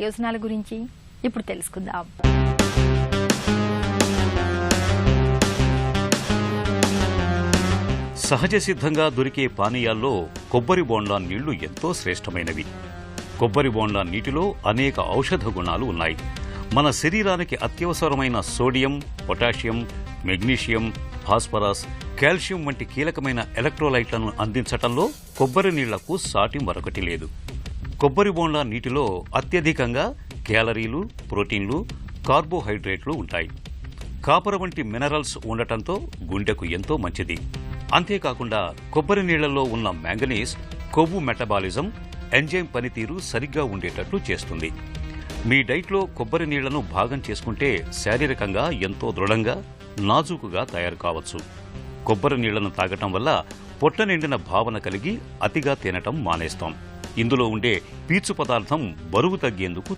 యోజనాల గురించి ఇప్పుడు తెలుసుకుందాం. సహజ సిద్ధంగా దొరికే పానీయాల్లో కొబ్బరి బోండా నీళ్ళు ఎంతో శ్రేష్టమైనవి. కొబ్బరి బోండా నీటిలో అనేక ఔషధ గుణాలు ఉన్నాయి. మన శరీరానికి అత్యవసరమైన sodium potassium magnesium phosphorus calcium వంటి కీలకమైన ఎలక్ట్రోలైట్లను అందించటంలో కొబ్బరి నీళ్ళకు సాటి మరొకటి లేదు. కొబ్బరి బోండ్ల నీటిలో అత్యధికంగా క్యాలరీలు ప్రోటీన్లు కార్బోహైడ్రేట్లు ఉంటాయి. కాపర వంటి మినరల్స్ ఉండటంతో గుండెకు ఎంతో మంచిది. అంతేకాకుండా కొబ్బరి నీళ్ళలో ఉన్న మ్యాంగనీస్ కొవ్వు మెటబాలిజం ఎంజైమ్ పనితీరు సరిగ్గా ఉండేటట్లు చేస్తుంది. మీ డైట్లో కొబ్బరి నీళ్ళను భాగం చేసుకుంటే శారీరకంగా ఎంతో దృఢంగా నాజూకుగా తయారు కావచ్చు. కొబ్బరి నీళ్ళను తాగటం వల్ల పొట్ట నిండిన భావన కలిగి అతిగా తినటం మానేస్తాం. ఇందులో ఉండే పీచు పదార్థం బరువు తగ్గేందుకు